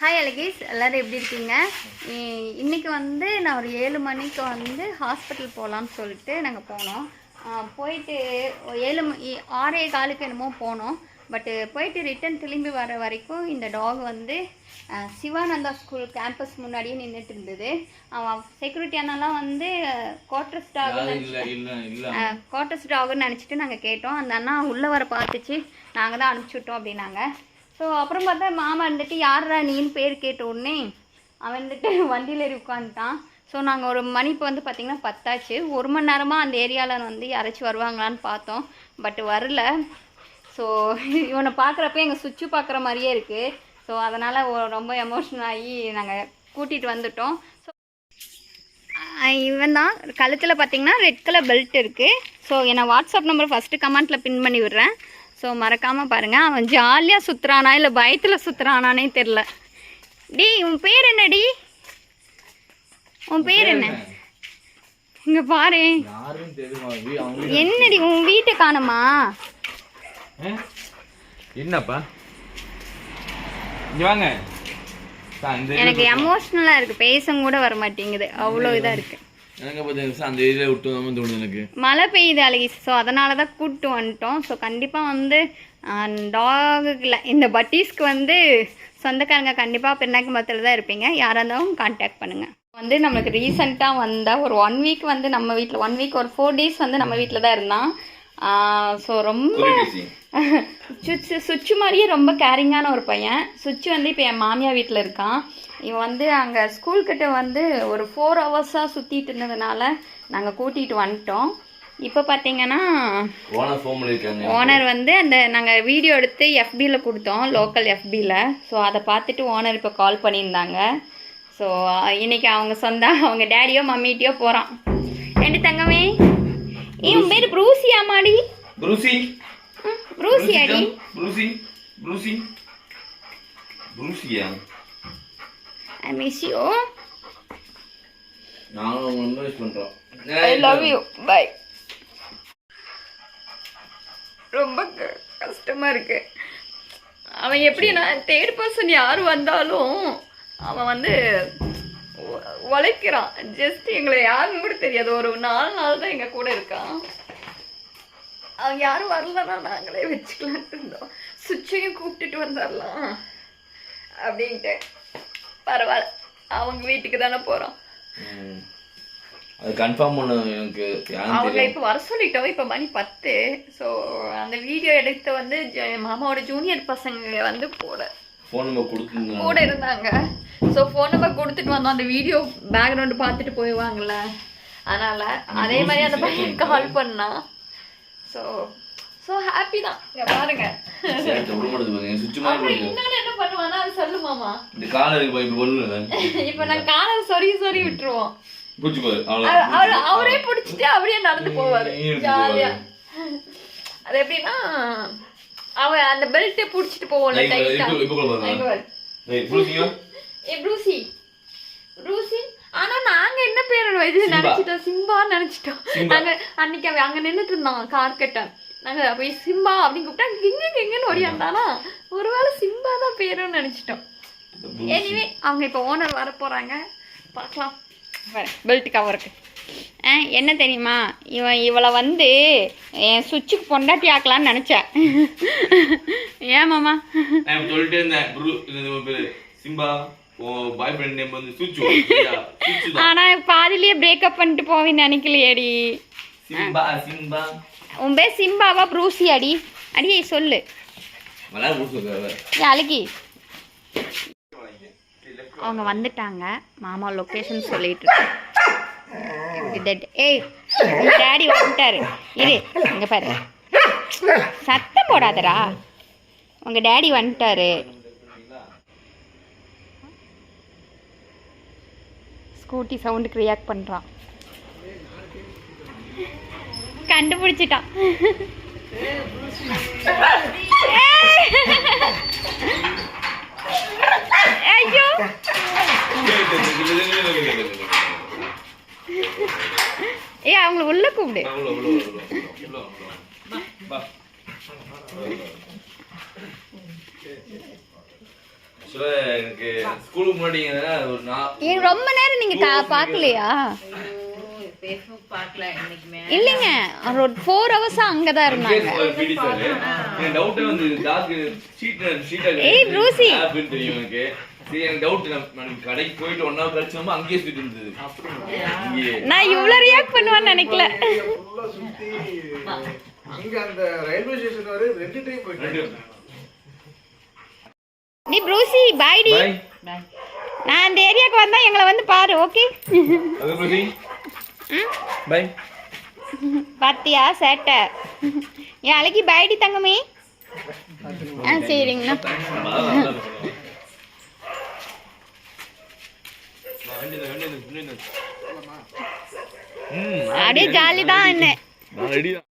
Hi Alagesh. எல்லோரும் எப்படி இருக்கீங்க? இ- இன்னைக்கு வந்து நான் ஒரு ஏழு மணிக்கு வந்து ஹாஸ்பிட்டல் போகலான்னு சொல்லிட்டு நாங்கள் போனோம். போயிட்டு ஏழு ஆறே காலுக்கு என்னமோ போனோம். பட்டு போயிட்டு ரிட்டன் திரும்பி வர வரைக்கும் இந்த டாக் வந்து சிவானந்தா ஸ்கூல் கேம்பஸ் முன்னாடியே நின்றுட்டு இருந்தது. அவன் செக்யூரிட்டி அண்ணாலாம் வந்து குவார்டர்ஸ் டாக் குவார்டர்ஸ் டாக்னு நினச்சிட்டு நாங்கள் கேட்டோம். அந்த அண்ணா உள்ளே வர பார்த்துச்சு. நாங்கள் தான் அனுப்பிச்சி விட்டோம் அப்படின்னாங்க. ஸோ அப்புறம் பார்த்தா மாமா இருந்துட்டு யாரா நீன்னு பேர் கேட்ட உடனே அவன் வந்துட்டு வண்டியில் ஏறி உட்காந்துட்டான் ஸோ நாங்கள் ஒரு மணி இப்போ வந்து பார்த்திங்கன்னா பத்தாச்சு. ஒரு மணி நேரமாக அந்த ஏரியாவில் வந்து யாராச்சும் வருவாங்களான்னு பார்த்தோம். பட் வரல. ஸோ இவனை பார்க்குறப்ப எங்கள் சுவிட்சு பார்க்குற மாதிரியே இருக்குது ஸோ அதனால் ரொம்ப எமோஷனல் ஆகி நாங்கள் கூட்டிகிட்டு வந்துட்டோம். ஸோ இவன் தான். கழுத்தில் பார்த்தீங்கன்னா ரெட் கலர் பெல்ட் இருக்குது ஸோ என்னை வாட்ஸ்அப் நம்பர் ஃபஸ்ட்டு கமெண்ட்டில் பின் பண்ணி விடுறேன். ஸோ மறக்காமல் பாருங்கள் அவன் ஜாலியாக சுற்றுறானா இல்லை பயத்தில் சுற்றுறானானே தெரில. டேய் உன் பேர் என்னடி? உன் பேர் என்ன? இங்கே பாரு. என்னடி உன் வீட்டை காணுமா? என்னப்பா? எனக்கு எமோஷ்னலாக இருக்குது பேச கூட வர மாட்டேங்குது அவ்வளோ இதாக இருக்குது எனக்கு பார்த்தீங்க அந்த ஏரியாவில் விட்டு தான் தோணுது எனக்கு. மழை பெய்யுது அழகி. ஸோ அதனால தான் கூப்பிட்டு வந்துட்டோம். ஸோ கண்டிப்பாக வந்து டாகுல இந்த பட்டீஸ்க்கு வந்து சொந்தக்காரங்க கண்டிப்பாக பெருநாயக்கம்பலத்தில் தான் இருப்பீங்க. யாராக இருந்தாலும் கான்டாக்ட் பண்ணுங்கள் வந்து நம்மளுக்கு ரீசெண்டாக வந்தால் ஒரு ஒன் வீக் வந்து நம்ம வீட்டில் ஒன் வீக் ஒரு ஃபோர் டேஸ் வந்து நம்ம வீட்டில் தான் இருந்தான். ஸோ ரொம்ப சுச்சு சுச்சு மாதிரியே ரொம்ப கேரிங்கான ஒரு பையன். சுச்சு வந்து இப்போ என் மாமியார் வீட்டில் இருக்கான். இவன் வந்து அங்கே ஸ்கூல் கிட்ட வந்து ஒரு ஃபோர் ஹவர்ஸாக சுற்றிட்டு இருந்ததுனால நாங்கள் கூட்டிகிட்டு வந்துட்டோம். இப்போ பார்த்தீங்கன்னா ஓனர் வந்து அந்த நாங்கள் வீடியோ எடுத்து எஃபியில் கொடுத்தோம் லோக்கல் எஃபியில் ஸோ அதை பார்த்துட்டு ஓனர் இப்போ கால் பண்ணியிருந்தாங்க. ஸோ இன்னைக்கு அவங்க சொந்த அவங்க டேடியோ மம்மிட்டியோ போகிறான் ரெண்டு தங்கமே? உன் பேர் ப்ரூசியா மாடி ப்ரூசி ப்ரூசி அடி ப்ரூசி ப்ரூசி. ப்ரூசியா? ஐ மிஸ் யூ அவங்க ரொம்ப மிஸ் பண்ணுறோம் ஐ லவ் யூ பை ரொம்ப க- கஷ்டமா இருக்கு. அவன் எப்படின்னா தேர்ட் பர்சன் யார் வந்தாலும் அவன் வந்து உழைக்கிறான். ஜஸ்ட் எங்களை யாருன்னு கூட தெரியாது. ஒரு நாலு நாள் தான் எங்கள் கூட இருக்கான். அவன் யாரும் வரலன்னா நாங்களே வச்சுக்கலான்ட்டு இருந்தோம். சுவிட்சையும் கூப்பிட்டுட்டு வந்துடலாம் அப்படின்ட்டு. பரவாயில்ல. அவங்க வீட்டுக்கு தானே போகிறோம். அது கன்ஃபார்ம் பண்ண எனக்கு. அவங்க இப்போ வர சொல்லிட்டோம் இப்போ மணி பத்து. ஸோ அந்த வீடியோ எடுத்து வந்து மாமாவோட ஜூனியர் பசங்க வந்து கூட. ஃபோன் நம்பர் கொடுத்துருங்க கூட இருந்தாங்க. ஸோ ஃபோன் நம்பர் கொடுத்துட்டு வந்தோம். அந்த வீடியோ பேக்ரவுண்டு பார்த்துட்டு போயிடுவாங்கல்ல. அதனால அதே மாதிரி அந்த பையன் கால் பண்ணான் ஸோ ஸோ ஹாப்பி தான். பாருங்க. என்ன பண்ணுவானா அது சொல்லு மாமா. இந்த காலை இருக்கு பாரு, இப்படி ஒண்ணு இப்போ நான் காலை சொறி சொறி விட்டுருவோம். அவர் பிடிச்சிட்டு அப்படியே நடந்து போவாரு. ஜாலியா. அது எப்படின்னா அவன் அந்த பெல்ட்டை பிடிச்சிட்டு போவோம்ல டைட்டா ப்ரூசி ப்ரூசி ஆனா நாங்க என்ன பேர் இது. நினைச்சிட்டோம். சிம்பா நினைச்சிட்டோம். நாங்க அன்னைக்கு அவன் அங்க நின்னுட்டு இருந்தான் கார் கிட்ட. நாங்க போய் சிம்பா அப்படின்னு கூப்பிட்டா கிங்க கிங்கன்னு ஓடியாந்தானா? ஒருவேளை சிம்பா தான் பேருன்னு நினைச்சிட்டோம். எனிவே அவங்க இப்போ ஓனர் வர போகிறாங்க பார்க்கலாம் பெல்ட் கவருக்கு ஆ என்ன தெரியுமா? இவன் இவளை வந்து என் சுவிட்சுக்கு பொண்டாட்டி ஆக்கலான்னு நினச்சேன் ஏன் மாமா? நான் சொல்லிட்டே இருந்தேன். ப்ரூ இது பேரு. சிம்பா. பாய் ஃப்ரெண்ட் நேம் வந்து சுச்சு பிரேக்கப் பண்ணிட்டு போவேன்னு நினைக்கலையேடி. Simba Simba. உன் பேர் சிம்பாவா ப்ரூசி அடி அடியே சொல்லு அழுகி. அவங்க வந்துட்டாங்க. மாமா லொக்கேஷன் சொல்லிட்டு. ஏய் டேடி வந்துட்டாரு. இரு இங்க பாரு. சத்தம் போடாதடா. உங்க டேடி வந்துட்டாரு. ஸ்கூட்டி சவுண்டுக்கு ரியாக்ட் பண்ணுறான் கண்டுபிடிச்சிட்டான். ஐயோ! ஏ அவங்கள உள்ள கூப்பிடு. எனக்கு ஸ்கூலுக்கு முன்னாடி ஒரு ரொம்ப நேரம் நீங்க பார்க்கலையா? ஃபேஸ்புக் பார்க்கல இன்னைக்குமே இல்லைங்க. ஒரு ஃபோர் ஹவர்ஸா இருந்தாங்க. பிடி சார். எனக்கு டவுட்டே வந்து டாக் ஷீட் ஷீட்டா ஏய், ப்ரூசி. ஆப்னு தெரியும் எனக்கு. சரி எனக்கு டவுட் நான் கடைக்கு போயிட்டு ஒன் ஹவர் கழிச்சு வந்து அங்கேயே சுத்தி இருந்தது. இங்கே நான் இவ்வளவு ரியாக்ட் பண்ணுவேன்னு நினைக்கல. ஃபுல்லா சுத்தி அங்க அந்த ரயில்வே ஸ்டேஷன் வரை ரெண்டு டைம் போயிட்டு நீ ப்ரூசி பாய் நான் அந்த ஏரியாவுக்கு வந்தா எங்களை வந்து பாரு ஓகே அது ப்ரூசி. பாய் பாத்தியா சேட்டை. என் அழகி பாய்டி தங்கமே. ஆ சரிங்கண்ணா. அப்படியே ஜாலி தான் என்ன.